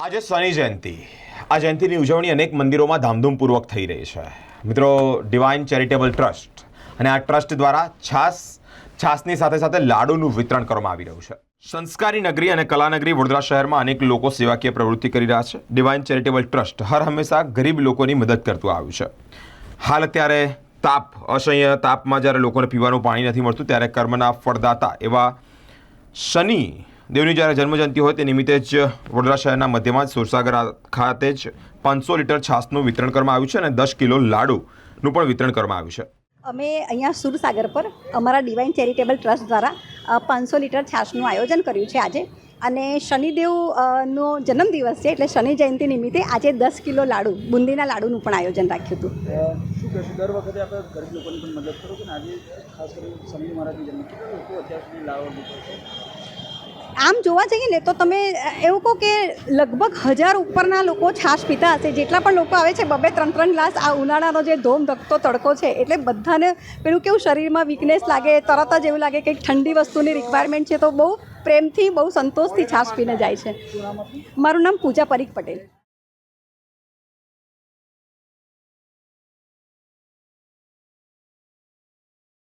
આજે શનિ જયંતિ. આ જયંતિની ઉજવણી અનેક મંદિરોમાં ધામધૂમપૂર્વક થઈ રહી છે. મિત્રો ડિવાઇન ચેરિટેબલ ટ્રસ્ટ અને આ ટ્રસ્ટ દ્વારા છાસ, છાસની સાથે સાથે લાડુનું વિતરણ કરવામાં આવી રહ્યું છે. સંસ્કારી નગરી અને કલાનગરી વડોદરા શહેરમાં અનેક લોકો સેવાકીય પ્રવૃત્તિ કરી રહ્યા છે. ડિવાઇન ચેરિટેબલ ટ્રસ્ટ હર હંમેશા ગરીબ લોકોની મદદ કરતું આવ્યું છે. હાલ અત્યારે તાપ, અસહ્ય તાપમાં જ્યારે લોકોને પીવાનું પાણી નથી મળતું, ત્યારે કર્મના ફળદાતા એવા શનિ દેવની જ્યારે જન્મજયંતિ હોય તે નિમિત્તે જ વડોદરા શહેરના મધ્યમાં જ સુરસાગર ખાતે જ પાંચસો લીટર છાસનું વિતરણ કરવામાં આવ્યું છે અને દસ કિલો લાડુનું પણ વિતરણ કરવામાં આવ્યું છે. અમે અહીંયા સુરસાગર પર અમારા ડિવાઇન ચેરિટેબલ ટ્રસ્ટ દ્વારા પાંચસો લીટર છાસનું આયોજન કર્યું છે આજે. અને શનિદેવ નો જન્મદિવસ છે એટલે શનિ જયંતિ નિમિત્તે આજે દસ કિલો લાડુ બુંદીના લાડુનું પણ આયોજન રાખ્યું હતું. અ, શું કહેશું દર વખતે આપણે ગરીબ લોકોની પણ મદદ કરો કે આજે ખાસ કરીને શનિ મહારાજની જન્મ કેટલા લોકો અત્યાર સુધી છે? આમ જોવા જઈએ ને, તો તમે એવું કહો કે લગભગ હજાર ઉપરના લોકો છાશ પીતા હશે. જેટલા પણ લોકો આવે છે, બબે ત્રણ ત્રણ ગ્લાસ આ ઉનાળાનો જે ધોમ ધકતો તડકો છે, એટલે બધાને પેલું કેવું શરીરમાં વીકનેસ લાગે, તરત જ એવું લાગે કે ઠંડી વસ્તુની રિક્વાયરમેન્ટ છે, તો બહુ પ્રેમથી, બહુ સંતોષથી છાશ પીને જાય છે. મારું નામ પૂજા પરીખ પટેલ.